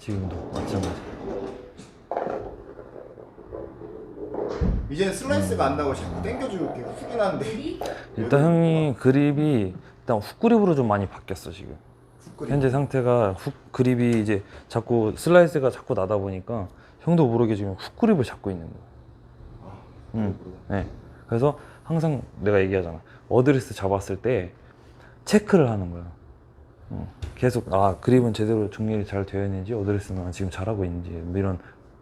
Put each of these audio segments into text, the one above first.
지금도 마찬가지. 이제는 슬라이스가 안 나고 자꾸 당겨주고 이렇게 훅이 나는데 일단 형이 그립이 일단 훅 그립으로 좀 많이 바뀌었어 지금. 현재 상태가 훅 그립이 이제 자꾸 슬라이스가 자꾸 나다 보니까 형도 모르게 지금 훅 그립을 잡고 있는 거야. 아, 음. 네. 그래서 항상 내가 얘기하잖아. 어드레스 잡았을 때 체크를 하는 거야. 어, 계속 아 그립은 제대로 정렬이 잘 되어 있는지 어드레스는 지금 잘하고 있는지 뭐 이런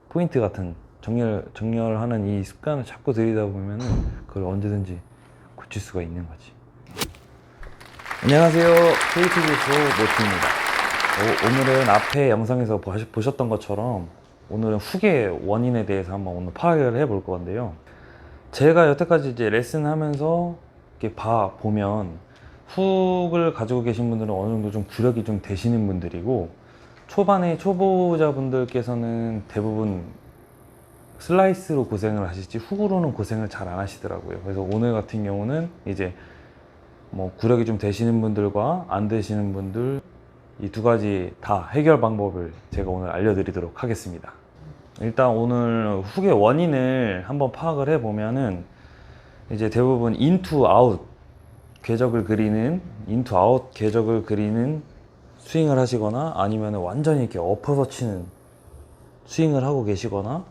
포인트 같은 정렬 정렬하는 이 습관을 자꾸 들이다 보면은 그걸 언제든지 고칠 수가 있는 거지. 안녕하세요. KTBS 모티입니다. 오, 오늘은 앞에 영상에서 보셨던 것처럼 오늘은 훅의 원인에 대해서 한번 오늘 파악을 해볼 건데요. 제가 여태까지 이제 레슨 하면서 이렇게 봐 보면 훅을 가지고 계신 분들은 어느 정도 좀 구력이 좀 되시는 분들이고 초반에 초보자분들께서는 대부분 슬라이스로 고생을 하시지 훅으로는 고생을 잘 안 하시더라고요. 그래서 오늘 같은 경우는 이제 뭐 구력이 좀 되시는 분들과 안 되시는 분들 이 두 가지 다 해결 방법을 제가 오늘 알려드리도록 하겠습니다. 일단 오늘 훅의 원인을 한번 파악을 해보면은 이제 대부분 인투 아웃 궤적을 그리는 인투 아웃 궤적을 그리는 스윙을 하시거나 아니면 완전히 이렇게 엎어서 치는 스윙을 하고 계시거나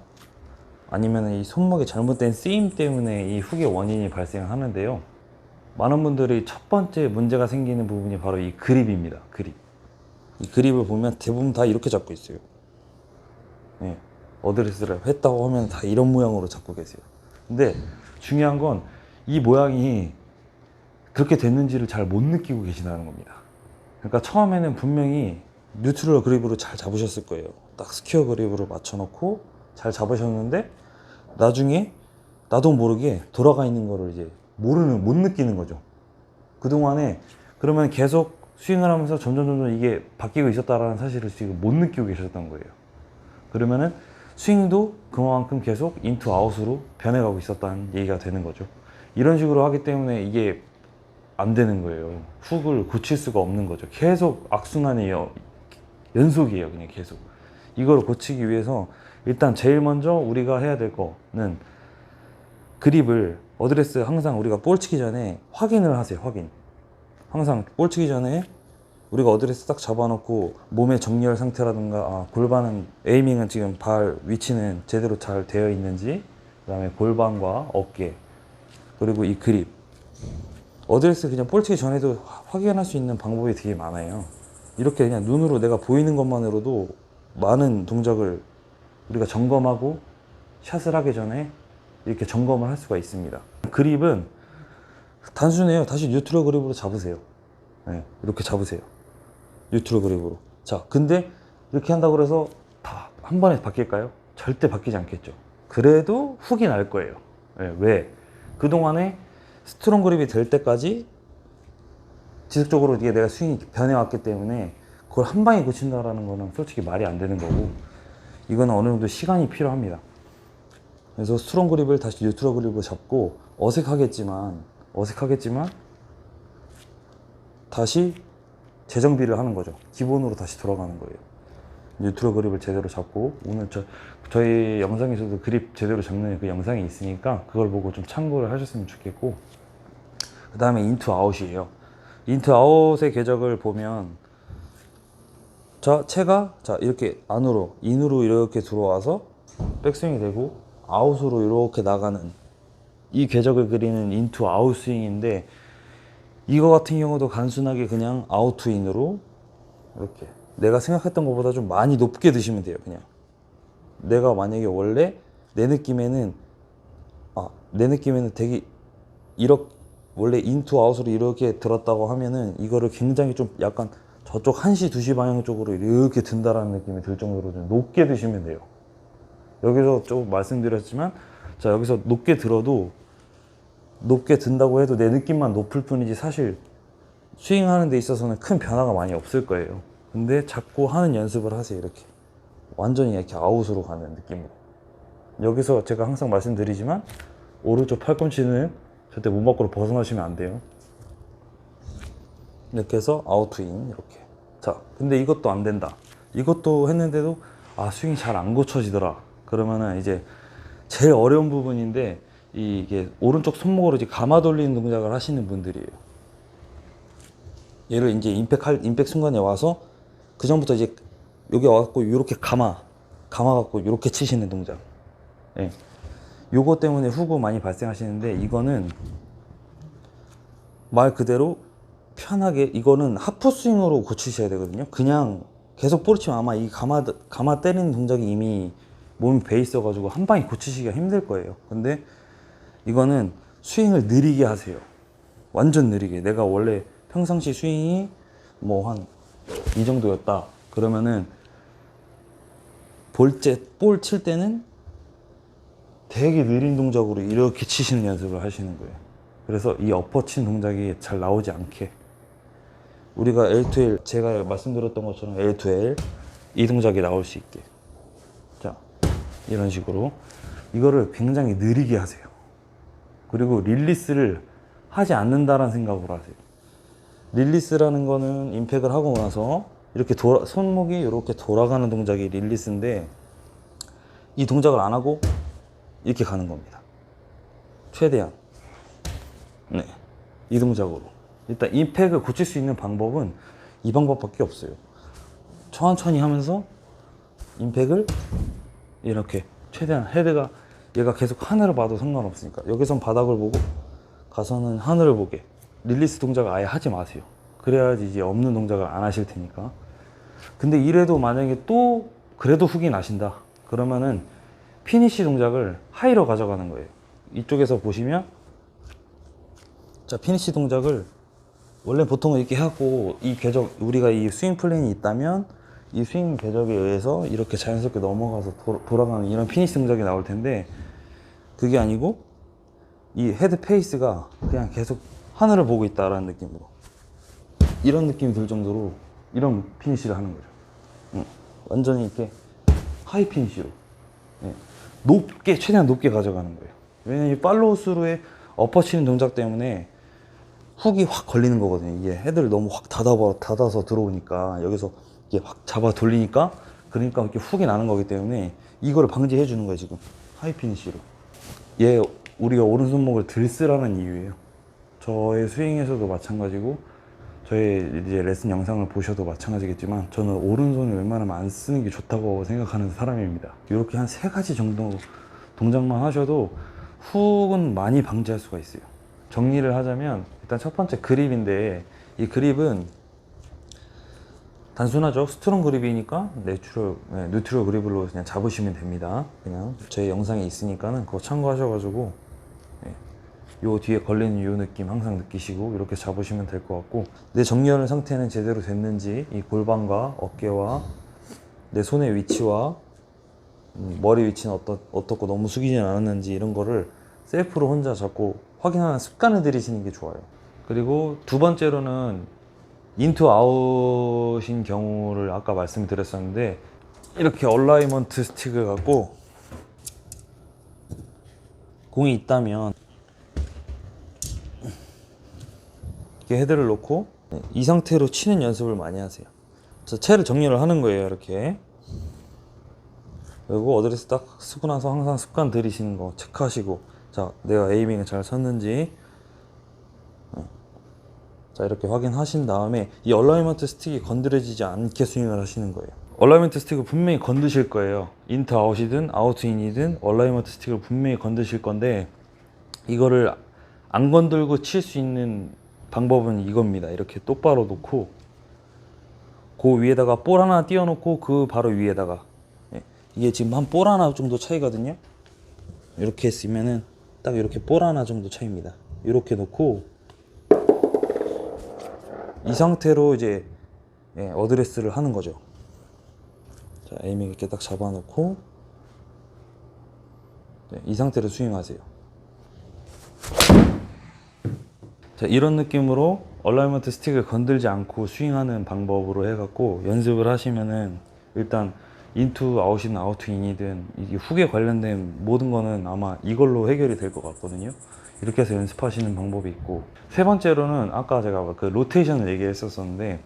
아니면 이 손목의 잘못된 쓰임 때문에 이 훅의 원인이 발생하는데요. 많은 분들이 첫 번째 문제가 생기는 부분이 바로 이 그립입니다. 그립. 이 그립을 보면 대부분 다 이렇게 잡고 있어요. 예. 어드레스를 했다고 하면 다 이런 모양으로 잡고 계세요. 근데 중요한 건 이 모양이 그렇게 됐는지를 잘 못 느끼고 계시다는 겁니다. 그러니까 처음에는 분명히 뉴트럴 그립으로 잘 잡으셨을 거예요. 딱 스퀘어 그립으로 맞춰놓고 잘 잡으셨는데 나중에 나도 모르게 돌아가 있는 거를 이제 모르는 못 느끼는 거죠. 그 동안에 그러면 계속 스윙을 하면서 점점 점점 이게 바뀌고 있었다라는 사실을 지금 못 느끼고 계셨던 거예요. 그러면은 스윙도 그만큼 계속 인투 아웃으로 변해가고 있었다는 얘기가 되는 거죠. 이런 식으로 하기 때문에 이게 안 되는 거예요. 훅을 고칠 수가 없는 거죠. 계속 악순환의 여- 연속이에요. 그냥 계속. 이걸 고치기 위해서 일단 제일 먼저 우리가 해야 될 거는 그립을 어드레스 항상 우리가 볼 치기 전에 확인을 하세요. 확인. 항상 볼 치기 전에 우리가 어드레스 딱 잡아놓고 몸의 정렬 상태라든가 아, 골반은 에이밍은 지금 발 위치는 제대로 잘 되어 있는지 그다음에 골반과 어깨 그리고 이 그립 어드레스 그냥 볼 치기 전에도 화- 확인할 수 있는 방법이 되게 많아요. 이렇게 그냥 눈으로 내가 보이는 것만으로도 많은 동작을 우리가 점검하고 샷을 하기 전에 이렇게 점검을 할 수가 있습니다. 그립은 단순해요. 다시 뉴트럴 그립으로 잡으세요. 네, 이렇게 잡으세요. 뉴트럴 그립으로. 자, 근데 이렇게 한다고 해서 다 한 번에 바뀔까요? 절대 바뀌지 않겠죠. 그래도 훅이 날 거예요. 네, 왜? 그동안에 스트롱 그립이 될 때까지 지속적으로 이게 내가 스윙이 변해왔기 때문에 그걸 한 방에 고친다라는 거는 솔직히 말이 안 되는 거고 이거는 어느 정도 시간이 필요합니다. 그래서 스트롱 그립을 다시 뉴트럴 그립으로 잡고 어색하겠지만 어색하겠지만 다시 재정비를 하는 거죠. 기본으로 다시 돌아가는 거예요. 뉴트럴 그립을 제대로 잡고 오늘 저 저희 영상에서도 그립 제대로 잡는 그 영상이 있으니까 그걸 보고 좀 참고를 하셨으면 좋겠고 그 다음에 인투 아웃이에요. 인투 아웃의 궤적을 보면 자 채가 자 이렇게 안으로 인으로 이렇게 들어와서 백스윙이 되고 아웃으로 이렇게 나가는 이 궤적을 그리는 인투 아웃 스윙인데 이거 같은 경우도 단순하게 그냥 아웃 투 인으로 이렇게 내가 생각했던 것보다 좀 많이 높게 드시면 돼요 그냥. 내가 만약에 원래 내 느낌에는 아 내 느낌에는 되게 이렇게 원래 인투 아웃으로 이렇게 들었다고 하면은 이거를 굉장히 좀 약간 저쪽 1시 2시 방향 쪽으로 이렇게 든다라는 느낌이 들 정도로 좀 높게 드시면 돼요. 여기서 좀 말씀드렸지만 자 여기서 높게 들어도 높게 든다고 해도 내 느낌만 높을 뿐이지 사실 스윙하는 데 있어서는 큰 변화가 많이 없을 거예요 근데 자꾸 하는 연습을 하세요 이렇게. 완전히 이렇게 아웃으로 가는 느낌으로. 여기서 제가 항상 말씀드리지만 오른쪽 팔꿈치는 절대 몸 밖으로 벗어나시면 안 돼요. 이렇게 해서 아웃투인 이렇게. 자 근데 이것도 안 된다. 이것도 했는데도 아 스윙이 잘 안 고쳐지더라. 그러면은 이제 제일 어려운 부분인데 이- 이게 오른쪽 손목으로 이제 감아 돌리는 동작을 하시는 분들이에요. 얘를 이제 임팩 할 임팩 순간에 와서 그 전부터 이제 여기 와갖고 이렇게 감아 감아갖고 이렇게 치시는 동작. 예. 요거 때문에 후구 많이 발생하시는데 이거는 말 그대로 편하게 이거는 하프 스윙으로 고치셔야 되거든요. 그냥 계속 볼 치면 아마 이 감아 감아 때리는 동작이 이미 몸이 배 있어 가지고 한 방에 고치시기가 힘들 거예요. 근데 이거는 스윙을 느리게 하세요. 완전 느리게. 내가 원래 평상시 스윙이 뭐 한 이 정도였다. 그러면은 볼째 볼 칠 때는 되게 느린 동작으로 이렇게 치시는 연습을 하시는 거예요. 그래서 이 엎어 친 동작이 잘 나오지 않게 우리가 L2L 제가 말씀드렸던 것처럼 L2L 이 동작이 나올 수 있게 자 이런 식으로 이거를 굉장히 느리게 하세요. 그리고 릴리스를 하지 않는다라는 생각으로 하세요. 릴리스라는 거는 임팩을 하고 나서 이렇게 돌아, 손목이 이렇게 돌아가는 동작이 릴리스인데 이 동작을 안 하고 이렇게 가는 겁니다. 최대한. 네. 이 동작으로. 일단 임팩을 고칠 수 있는 방법은 이 방법밖에 없어요. 천천히 하면서 임팩을 이렇게 최대한 헤드가 얘가 계속 하늘을 봐도 상관없으니까 여기선 바닥을 보고 가서는 하늘을 보게 릴리스 동작을 아예 하지 마세요. 그래야지 이제 없는 동작을 안 하실 테니까. 근데 이래도 만약에 또 그래도 훅이 나신다. 그러면은 피니시 동작을 하이로 가져가는 거예요. 이쪽에서 보시면 자 피니시 동작을 원래 보통 이렇게 하고 이 궤적 우리가 이 스윙 플랜이 있다면 이 스윙 궤적에 의해서 이렇게 자연스럽게 넘어가서 도- 돌아 가는 이런 피니시 동작이 나올 텐데 그게 아니고 이 헤드 페이스가 그냥 계속 하늘을 보고 있다라는 느낌으로 이런 느낌이 들 정도로 이런 피니시를 하는 거죠. 응. 완전히 이렇게 하이 피니시로 예. 높게 최대한 높게 가져가는 거예요. 왜냐면 이 팔로우 스루의 엎어치는 동작 때문에 훅이 확 걸리는 거거든요. 이게 헤드를 너무 확 닫아버, 닫아서 들어오니까 여기서 이게 확 잡아 돌리니까 그러니까 이렇게 훅이 나는 거기 때문에 이거를 방지해 주는 거예요 지금 하이 피니시로. 얘 우리가 오른손목을 들쓰라는 이유예요. 저의 스윙에서도 마찬가지고 저의 이제 레슨 영상을 보셔도 마찬가지겠지만 저는 오른손을 웬만하면 안 쓰는 게 좋다고 생각하는 사람입니다. 이렇게 한 세 가지 정도 동작만 하셔도 훅은 많이 방지할 수가 있어요. 정리를 하자면 일단 첫 번째 그립인데 이 그립은 단순하죠. 스트롱 그립이니까 내추럴, 네, 뉴트럴 그립으로 그냥 잡으시면 됩니다. 그냥 제 영상에 있으니까는 그거 참고하셔가지고 네, 요 뒤에 걸리는 요 느낌 항상 느끼시고 이렇게 잡으시면 될 것 같고 내 정렬 상태는 제대로 됐는지 이 골반과 어깨와 내 손의 위치와 음, 머리 위치는 어떠, 어떻고 너무 숙이진 않았는지 이런 거를 셀프로 혼자 자꾸 확인하는 습관을 들이시는 게 좋아요. 그리고 두 번째로는 인투 아웃인 경우를 아까 말씀드렸었는데 이렇게 얼라이먼트 스틱을 갖고 공이 있다면 이렇게 헤드를 놓고 네, 이 상태로 치는 연습을 많이 하세요. 그래서 채를 정리를 하는 거예요, 이렇게. 그리고 어드레스 딱 쓰고 나서 항상 습관 들이시는 거 체크하시고 자 내가 에이밍을 잘 쳤는지 어. 자 이렇게 확인하신 다음에 이 얼라이먼트 스틱이 건드려지지 않게 스윙을 하시는 거예요 얼라이먼트 스틱을 분명히 건드실 거예요 인트 아웃이든 아웃 인이든 얼라이먼트 스틱을 분명히 건드실 건데 이거를 안 건들고 칠 수 있는 방법은 이겁니다 이렇게 똑바로 놓고 그 위에다가 볼 하나 띄워놓고 그 바로 위에다가 예. 이게 지금 한 볼 하나 정도 차이거든요. 이렇게 했으면은 딱 이렇게 볼 하나 정도 차이입니다. 이렇게 놓고 이 상태로 이제 예, 어드레스를 하는 거죠. 자, 에이밍 이렇게 딱 잡아놓고 네, 이 상태로 스윙하세요. 자, 이런 느낌으로 얼라이먼트 스틱을 건들지 않고 스윙하는 방법으로 해갖고 연습을 하시면은 일단 인투 아웃이든 아웃투 인이든 이게 훅에 관련된 모든 거는 아마 이걸로 해결이 될 것 같거든요. 이렇게 해서 연습하시는 방법이 있고 세 번째로는 아까 제가 그 로테이션을 얘기했었었는데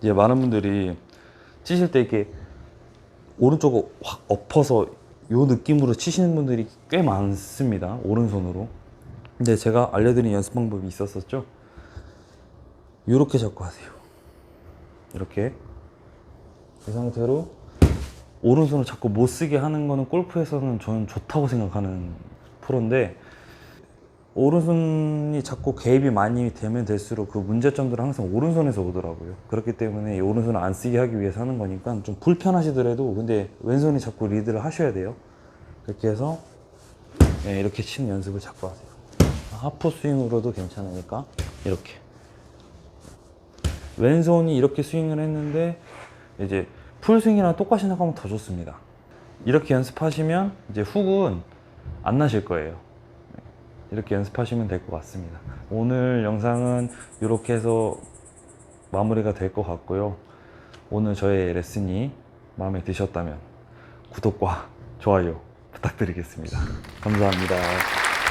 이제 많은 분들이 치실 때 이렇게 오른쪽을 확 엎어서 요 느낌으로 치시는 분들이 꽤 많습니다. 오른손으로. 근데 제가 알려드린 연습 방법이 있었었죠. 이렇게 잡고 하세요. 이렇게 이 상태로 오른손을 자꾸 못 쓰게 하는 거는 골프에서는 저는 좋다고 생각하는 프로인데 오른손이 자꾸 개입이 많이 되면 될수록 그 문제점들은 항상 오른손에서 오더라고요. 그렇기 때문에 이 오른손을 안 쓰게 하기 위해서 하는 거니까 좀 불편하시더라도 근데 왼손이 자꾸 리드를 하셔야 돼요. 그렇게 해서 네, 이렇게 치는 연습을 자꾸 하세요. 하프 스윙으로도 괜찮으니까 이렇게 왼손이 이렇게 스윙을 했는데 이제 풀 스윙이랑 똑같이 나가면 더 좋습니다. 이렇게 연습하시면 이제 훅은 안 나실 거예요. 이렇게 연습하시면 될 것 같습니다. 오늘 영상은 이렇게 해서 마무리가 될 것 같고요. 오늘 저의 레슨이 마음에 드셨다면 구독과 좋아요 부탁드리겠습니다. 감사합니다.